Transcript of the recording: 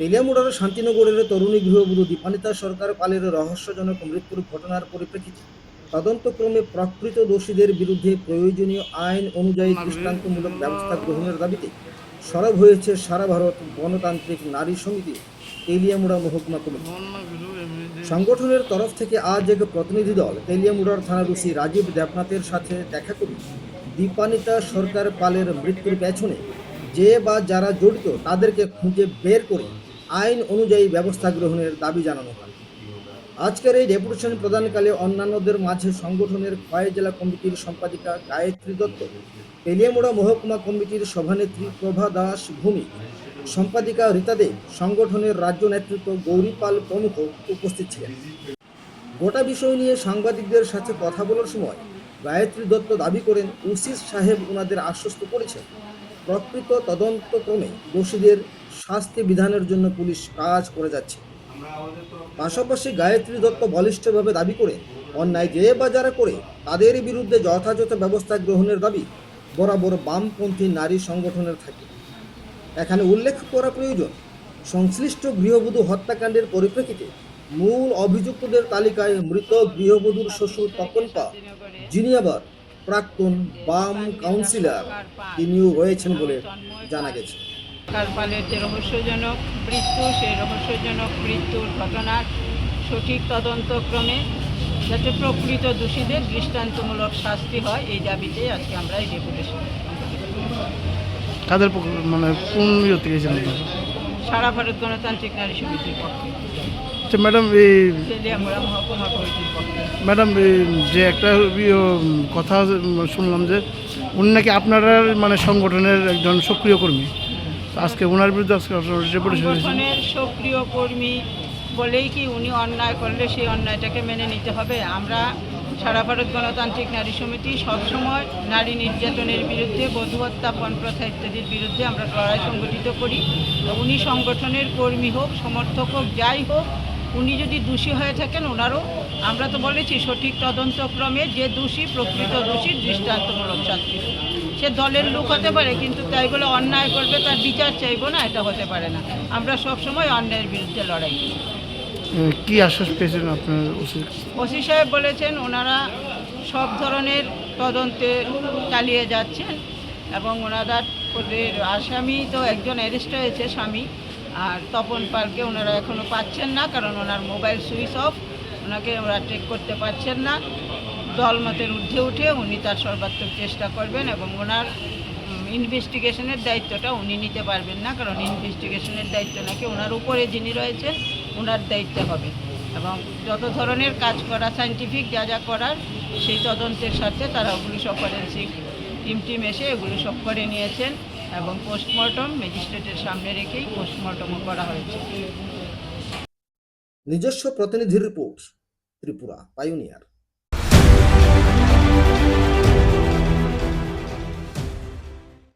তেলিয়ামুড়ার শান্তিনগরের তরুণী গৃহবধূ দীপানিতা সরকার পালের রহস্যজনক মৃত্যুর ঘটনার পরিপ্রেক্ষিতে তদন্তক্রমে প্রকৃত দোষীদের বিরুদ্ধে প্রয়োজনীয় আইন অনুযায়ী দৃষ্টান্তমূলক ব্যবস্থা গ্রহণের দাবিতে সরব হয়েছে সারা ভারত গণতান্ত্রিক নারী সমিতি তেলিয়ামুড়া মহকুমা কমিটি। সংগঠনের তরফ থেকে আজ এক প্রতিনিধি দল তেলিয়ামুড়ার থানার ওসি রাজীব দেবনাথের সাথে দেখা করে দীপানিতা সরকার পালের মৃত্যুর পেছনে যে বা যারা জড়িত তাদেরকে খুঁজে বের করে আইন অনুযায়ী ব্যবস্থা গ্রহণের দাবি জানানো হয়। আজকের এই ডেপুটেশন প্রদানকালে অন্যান্যদের মাঝে সংগঠনের খয় জেলা কমিটির সম্পাদিকা গায়ত্রী দত্ত, তেলিয়ামুড়া মহকুমা কমিটির সভানেত্রী প্রভা দাস ভূমি, সম্পাদিকা রীতা দেব, সংগঠনের রাজ্য নেতৃত্ব গৌরী পাল প্রমুখ উপস্থিত ছিলেন। গোটা বিষয় নিয়ে সাংবাদিকদের সাথে কথা বলার সময় গায়ত্রী দত্ত দাবি করেন উসিস সাহেব ওনাদের আশ্বস্ত করেছেন, প্রকৃত তদন্তক্রমে দোষীদের শাস্তি বিধানের জন্য পুলিশ কাজ করে যাচ্ছে। পাশাপাশি গায়ত্রী দত্ত বলিষ্ঠভাবে দাবি করে, অন্যায় যে বা যারা করে, তাদের বিরুদ্ধে যথাযথ ব্যবস্থা গ্রহণের দাবি বরাবর বামপন্থী নারী সংগঠনের থাকে। এখানে উল্লেখ করা প্রয়োজন, সংশ্লিষ্ট গৃহবধূ হত্যাকাণ্ডের পরিপ্রেক্ষিতে মূল অভিযুক্তদের তালিকায় মৃত গৃহবধূর শ্বশুর তপন পা যিনি আবার প্রাক্তন বাম কাউন্সিলর, তিনিও রয়েছেন বলে জানা গেছে। কারপালের যে রহস্যজনক মৃত্যু সেই রহস্যজনক মৃত্যুর ঘটনার সঠিক তদন্তক্রমে যাতে প্রকৃত দোষীদের দৃষ্টান্তমূলক শাস্তি হয় এই দাবিতে আজকে আমরা এই ডেপুটেশন কাদের মানে কোন ইয়ে থেকে? সারা ভারত গণতান্ত্রিক নারী সমিতির পক্ষে। আচ্ছা ম্যাডাম এই ম্যাডাম যে একটা ইয়ে, কথা শুনলাম যে উনি নাকি আপনারা মানে সংগঠনের একজন সক্রিয় কর্মী। আজকে ওনার বিরুদ্ধে আজকে সংগঠনের সক্রিয় কর্মী বলেই কি উনি অন্যায় করলে সেই অন্যায়টাকে মেনে নিতে হবে? আমরা সারা ভারত গণতান্ত্রিক নারী সমিতি সবসময় নারী নির্যাতনের বিরুদ্ধে, বধু হত্যা প্রথা ইত্যাদির বিরুদ্ধে আমরা লড়াই সংগঠিত করি। উনি সংগঠনের কর্মী হোক, সমর্থক হোক, যাই হোক উনি যদি দোষী হয়ে থাকেন ওনারও আমরা তো বলেছি সঠিক তদন্তক্রমে যে দোষী প্রকৃত দোষী দৃষ্টান্তমূলক শাস্তি। সে দলের লোক হতে পারে কিন্তু তাই বলে অন্যায় করবে তার বিচার চাইব না এটা হতে পারে না। আমরা সবসময় অন্যায়ের বিরুদ্ধে লড়াই করি। কি আশ্বাস পেয়েছেন আপনার ওসি সাহেব বলেছেন ওনারা সব ধরনের তদন্তে চালিয়ে যাচ্ছেন এবং ওনাদের আসামি তো একজন অ্যারেস্ট হয়েছে স্বামী। আর তপন পালকে ওনারা এখনও পাচ্ছেন না, কারণ ওনার মোবাইল সুইচ অফ। ওনাকে ওরা ট্রেক করতে পারছেন না। দলমতের ঊর্ধ্বে উঠে উনি তার সর্বাত্মক চেষ্টা করবেন এবং ওনার ইনভেস্টিগেশনের দায়িত্বটা উনি নিতে পারবেন না, কারণ ইনভেস্টিগেশনের দায়িত্ব নাকি ওনার উপরে যিনি রয়েছেন, ওনার দায়িত্ব হবে। এবং যত ধরনের কাজ করা সাইন্টিফিক যা যা করার, সেই তদন্তের সাথে তারা ওগুলি সব ফরেন্সিক টিম টিম এসে এগুলি সব করে নিয়েছেন। এবং পোস্টমর্টম ম্যাজিস্ট্রেটের সামনে রেখেই পোস্টমর্টমও করা হয়েছে। নিজস্ব প্রতিনিধি রিপোর্ট ত্রিপুরা পাইওনিয়ার।